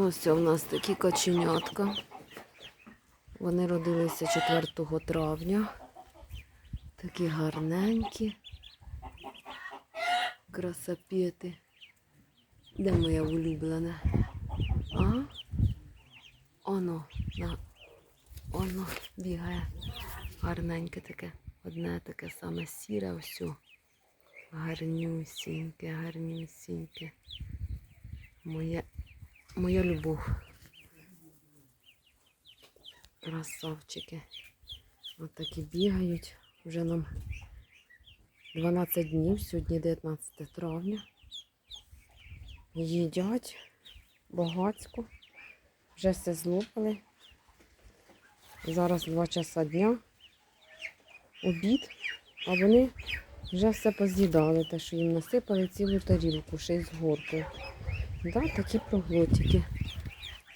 Ось у нас такі каченятка. Вони родилися 4 травня. Такі гарненькі. Красапети. Де моя улюблена? А? Оно, на, оно бігає. Гарненьке таке. Одне таке саме сіре, ось. Гарнюсіньке, гарнюсіньке. Моя, моя любов. Красавчики. От такі бігають. Вже нам 12 днів, сьогодні 19 травня. Їдять багацько. Вже все злопали. Зараз 2 часа дня. Обід, а вони вже все поз'їдали, те, що їм насипали цілу тарілку, ще й з горкою. Да, такі проглотики.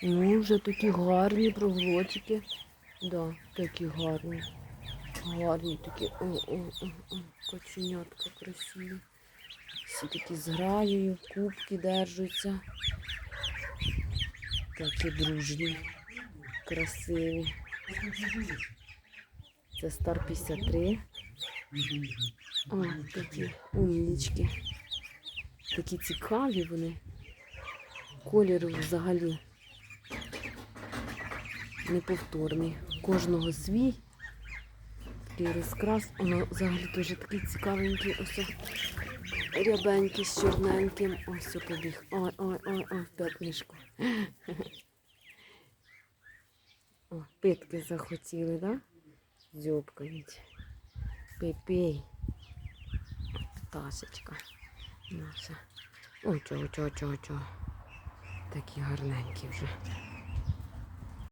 Ну, вже такі гарні проглотики. Да, такі гарні. Гарні такі. О, о, о, о, коченятка красиві. Всі такі з граєю, кубки держаться. Такі дружні, красиві. Це стар 53. О, такі умнічки. Такі цікаві вони. Колір взагалі неповторний. Кожного свій. Такий розкрас. Воно взагалі дуже такий цікавенький. Ось рябенький з чорненьким. Ось побіг. Ой, ой, ой, ой, в п'ятнишку. О, питки захотіли, да? Дзьобкають. Пташечка наша. Ой, чого, чого, чого, чого. Такі гарненькі вже.